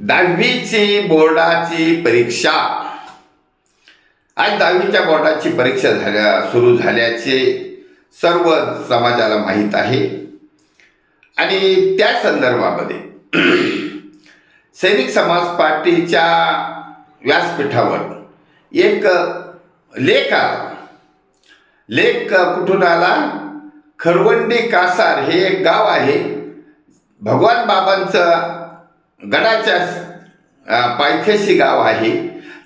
दहावीची बोर्डाची परीक्षा. आज दहावीच्या बोर्डाची परीक्षा झाल्या सुरू झाल्याचे सर्व समाजाला माहीत आहे. आणि त्या संदर्भामध्ये सैनिक समाज पार्टीच्या व्यासपीठावर एक लेख आला. लेख कुठून आला? खरवंडी कासार हे एक गाव आहे. भगवान बाबांचं गडाच्या पायथ्याशी गाव आहे.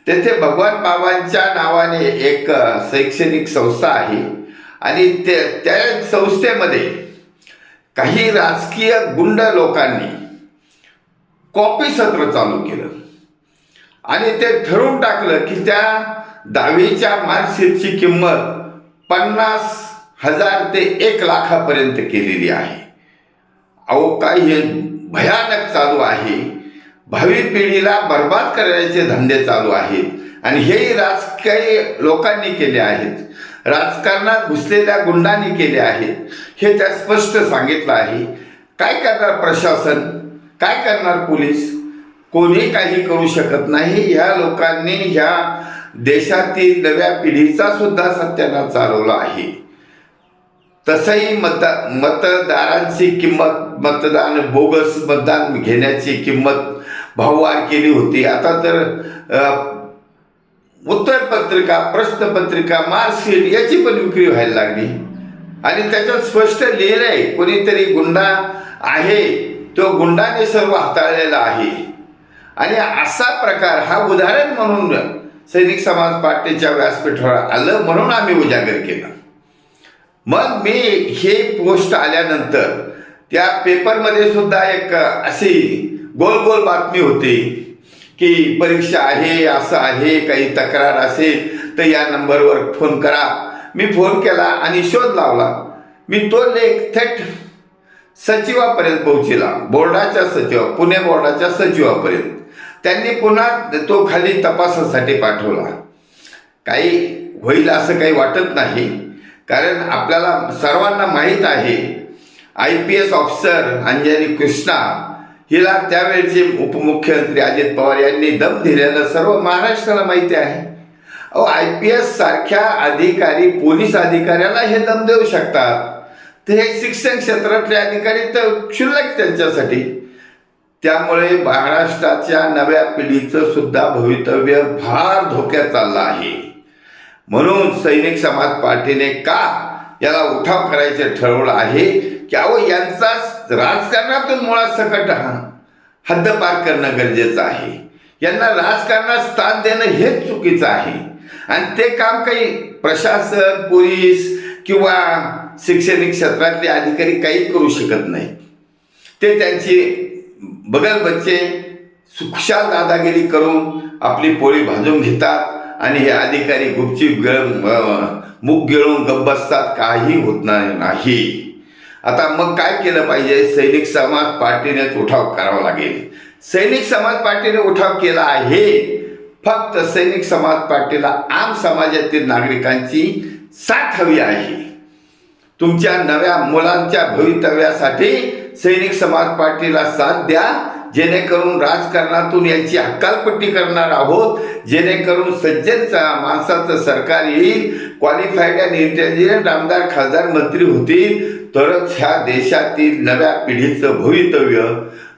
तेथे भगवान बाबांच्या नावाने एक शैक्षणिक संस्था आहे. आणि ते त्या संस्थेमध्ये काही राजकीय गुंड लोकांनी कॉपी सत्र चालू केलं. आणि ते ठरवून टाकलं की त्या दहावीच्या मार्कशीटची किंमत पन्नास हजार ते एक लाखापर्यंत केलेली आहे. अहो काय हे भयानक चालू आहे. भावी पिढीला बर्बाद करायचे धंदे चालू आहेत आणि हेही राजकीय लोकांनी केले आहेत. राजकारणात घुसलेल्या गुंडांनी केले आहेत. हे त्या स्पष्ट सांगितलं आहे. काय करणार प्रशासन? काय करणार पोलीस? कोणी काही करू शकत नाही. ह्या लोकांनी ह्या देशातील नव्या पिढीचा सुद्धा सत्यानाश चालवला आहे. तसंही मत मतदारांची किंमत मतदान बोगस मतदान घेण्याची किंमत भाववाढ केली होती. आता तर उत्तर पत्रिका प्रश्नपत्रिका मार्कशीट याची पण विक्री व्हायला लागली. आणि त्याच्यात स्पष्ट लिहिलंय कोणीतरी गुंडा आहे तो गुंडाने सर्व हाताळलेला आहे. आणि असा प्रकार हा उदाहरण म्हणून सैनिक समाज पार्टीच्या व्यासपीठावर आलं म्हणून आम्ही उजागर केला. मग मी हे पोस्ट आल्यानंतर त्या पेपरमध्ये सुद्धा एक अशी गोल गोल बातमी होती की परीक्षा आहे असं आहे काही तक्रार असेल तर या नंबरवर फोन करा. मी फोन केला आणि शोध लावला. मी तो लेख थेट सचिवापर्यंत पोहोचला. बोर्डाच्या सचिव पुणे बोर्डाच्या सचिवापर्यंत. त्यांनी पुन्हा तो खाली तपासासाठी पाठवला. काही होईल असं काही वाटत नाही कारण आपल्याला सर्वांना माहीत आहे I P S officer Anjani Krishna हिला त्यावेळचे उपमुख्यमंत्री अजित पवार यांनी दम दिलेलं सर्व महाराष्ट्राला माहिती आहे. अहो आय पी एस सारख्या अधिकारी पोलीस अधिकाऱ्याला हे दम देऊ शकतात. ते हे शिक्षण क्षेत्रातले अधिकारी तर क्षुल्लक त्यांच्यासाठी. त्यामुळे महाराष्ट्राच्या नव्या पिढीचं सुद्धा भवितव्य फार धोक्यात चाललं आहे. म्हणून सैनिक समाज पार्टीने का याला उठाव करायचे ठरवलं आहे की अहो यांचाच राजकारणातून मुळात सकट हद्दपार करणं गरजेचं आहे. यांना राजकारणात स्थान देणं हेच चुकीचं आहे. आणि ते काम काही प्रशासन पोलीस किंवा शैक्षणिक क्षेत्रातले अधिकारी काही करू शकत नाही. ते त्यांची बगल बच्चे सुखशाल दादागिरी करून आपली पोळी भाजून घेतात आणि हे अधिकारी गुपचूप गिळ मुख गिळून गप्प बसतात. काही होत नाही. आता मग काय केलं पाहिजे? सैनिक समाज पार्टीनेच उठाव करावा लागेल. सैनिक समाज पार्टीने उठाव केला आहे. फक्त सैनिक समाज पार्टीला आम समाजातील नागरिकांची साथ हवी आहे. तुमच्या नव्या मुलांच्या भवितव्यासाठी सैनिक समाज पार्टीला साथ द्या. जेणेकरून राजकारणातून यांची हक्कालपट्टी करणार आहोत. जेणेकरून सज्जनचा माणसाचं सरकार येईल. क्वालिफाईड अँड इंटेलिजंट आमदार खासदार मंत्री होतील. तरच ह्या देशातील नव्या पिढीचं भवितव्य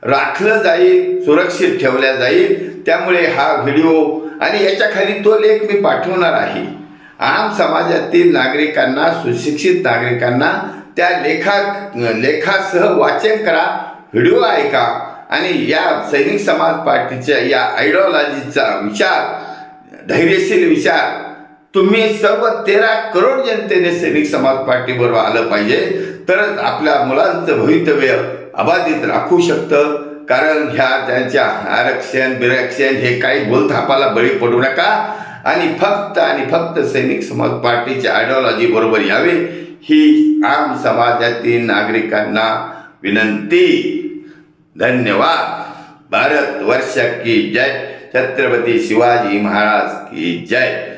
राखलं जाईल सुरक्षित ठेवल्या जाईल. त्यामुळे हा व्हिडिओ आणि याच्या खाली तो लेख मी पाठवणार आहे. आम समाजातील नागरिकांना सुशिक्षित नागरिकांना त्या लेखा लेखासह वाचन करा व्हिडिओ ऐका आणि या सैनिक समाज पार्टीच्या या आयडिओलॉजीचा विचार धैर्यशील विचार तुम्ही सर्व तेरा करोड जनतेने सैनिक समाज पार्टीबरोबर आलं पाहिजे. तरच आपल्या मुलांचं भवितव्य अबाधित राखू शकतं. कारण ह्या त्यांच्या आरक्षण बिरक्षण हे काही बोलथापाला बळी पडू नका. आणि फक्त आणि फक्त सैनिक समाज पार्टीच्या आयडिओलॉजी बरोबर यावे ही आम समाजातील नागरिकांना विनंती. धन्यवाद. भारत वर्ष की जय. छत्रपती शिवाजी महाराज की जय.